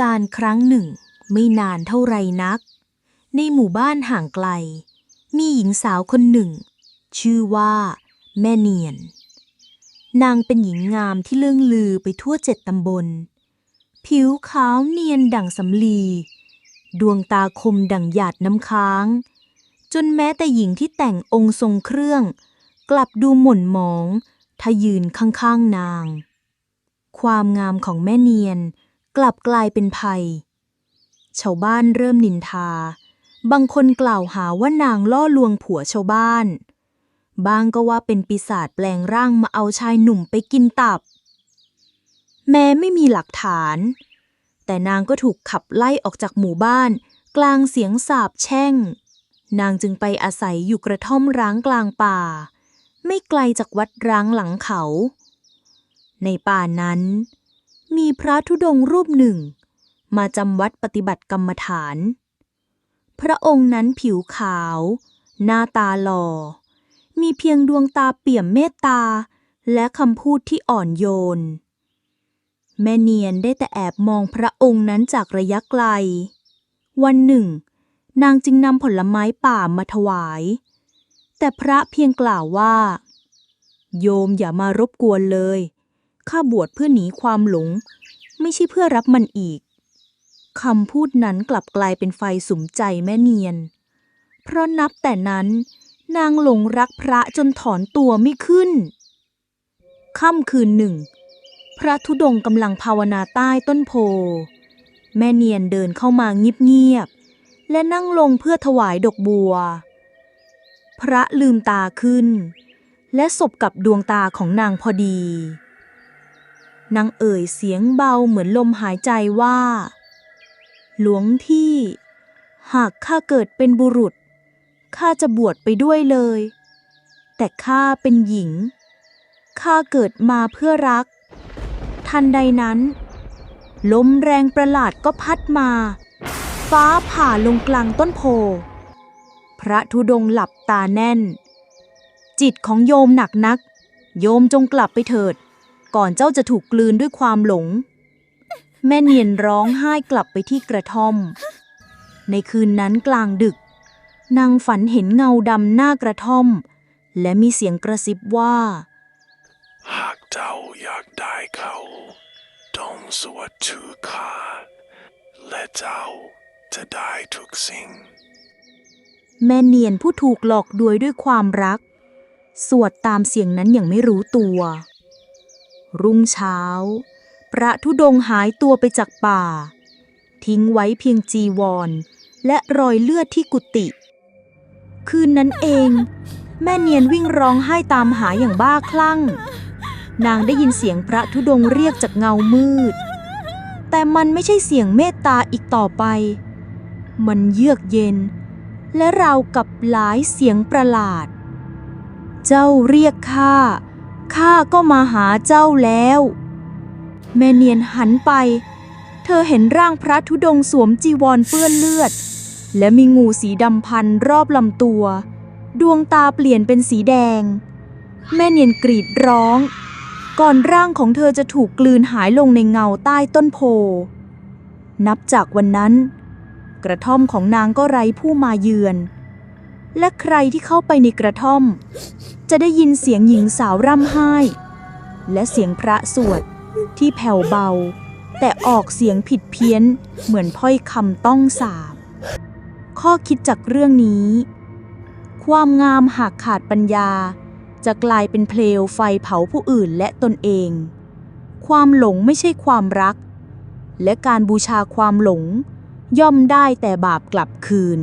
การครั้งหนึ่ง ไม่นานเท่าไรนัก ในหมู่บ้านห่างไกล มีหญิงสาวคนหนึ่ง ชื่อว่า แม่เนียน นางเป็นหญิงงามที่เลื่องลือไปทั่วเจ็ดตำบล ผิวขาวเนียนดั่งสำลี ดวงตาคมดั่งหยาดน้ำค้าง จนแม้แต่หญิงที่แต่งองค์ทรงเครื่อง กลับดูหม่นหมองถ้ายืนข้างๆนาง ความงามของแม่เนียน กลับกลายเป็นภัย ชาวบ้านเริ่มนินทา บางคนกล่าวหาว่านางล่อลวงผัวชาวบ้าน บางก็ว่าเป็นปีศาจแปลงร่างมาเอาชายหนุ่มไปกินตับ แม้ไม่มีหลักฐาน แต่นางก็ถูกขับไล่ออกจากหมู่บ้าน กลางเสียงสาบแช่ง นางจึงไปอาศัยอยู่กระท่อมร้างกลางป่า ไม่ไกลจากวัดร้างหลังเขา ในป่านั้น มีพระธุดงค์รูปหนึ่ง มาจำวัดปฏิบัติกรรมฐาน พระองค์นั้นผิวขาว หน้าตาหล่อ มีเพียงดวงตาเปี่ยมเมตตา และคำพูดที่อ่อนโยน แม่เนียนได้แต่แอบมองพระองค์นั้นจากระยะไกล วันหนึ่ง นางจึงนำผลไม้ป่ามาถวาย แต่พระเพียงกล่าวว่า โยมอย่ามารบกวนเลย ข้าบวชเพื่อหนีความหลง ไม่ใช่เพื่อรับมันอีกคำพูดนั้นกลับกลายเป็นไฟสุมใจแม่เนียน เพราะนับแต่นั้น นางหลงรักพระจนถอนตัวไม่ขึ้น ค่ำคืนหนึ่ง พระธุดงค์กำลังภาวนาใต้ต้นโพ แม่เนียนเดินเข้ามาเงียบๆ และนั่งลงเพื่อถวายดอกบัว พระลืมตาขึ้น และสบกับดวงตาของนางพอดี นางเอ่ยเสียงเบาเหมือนลมหายใจว่า หลวงที่ หากข้าเกิดเป็นบุรุษ ข้าจะบวชไปด้วยเลย แต่ข้าเป็นหญิง ข้าเกิดมาเพื่อรัก ทันใดนั้น ลมแรงประหลาดก็พัดมา ฟ้าผ่าลงกลางต้นโพ พระธุดงค์หลับตาแน่น จิตของโยมหนักนัก โยมจงกลับไปเถิด ก่อนเจ้าจะถูกกลืนด้วยความหลง แม่เนียนร้องไห้กลับไปที่กระท่อม ในคืนนั้นกลางดึก นางฝันเห็นเงาดำหน้ากระท่อม และมีเสียงกระซิบว่า หากเจ้าอยากได้เขาต้องสวดชื่อข้าและเจ้าจะได้ทุกสิ่ง แม่เนียนผู้ถูกหลอกดวยด้วยความรัก สวดตามเสียงนั้นอย่างไม่รู้ตัว รุ่งเช้า พระธุดงค์หายตัวไปจากป่า ทิ้งไว้เพียงจีวร และรอยเลือดที่กุฏิคืนนั้นเอง แม่เนียนวิ่งร้องไห้ตามหาอย่างบ้าคลั่ง นางได้ยินเสียงพระธุดงค์เรียกจากเงามืด แต่มันไม่ใช่เสียงเมตตาอีกต่อไป มันเยือกเย็น และราวกับหลายเสียงประหลาด เจ้าเรียกข้า ข้าก็มาหาเจ้าแล้ว แม่เนียนหันไป เธอเห็นร่างพระธุดงสวมจีวรเปื้อนเลือด และมีงูสีดำพันรอบลำตัว ดวงตาเปลี่ยนเป็นสีแดง แม่เนียนกรีดร้อง ก่อนร่างของเธอจะถูกกลืนหายลงในเงาใต้ต้นโพ นับจากวันนั้น กระท่อมของนางก็ไร้ผู้มาเยือน และใครที่เข้าไปในกระท่อม จะได้ยินเสียงหญิงสาวร่ำไห้ และเสียงพระสวดที่แผ่วเบา แต่ออกเสียงผิดเพี้ยนเหมือนถ้อยคำต้องสาบ ข้อคิดจากเรื่องนี้ ความงามหากขาดปัญญา จะกลายเป็นเพลวไฟเผาผู้อื่นและตนเอง ความหลงไม่ใช่ความรัก และการบูชาความหลงย่อมได้แต่บาปกลับคืน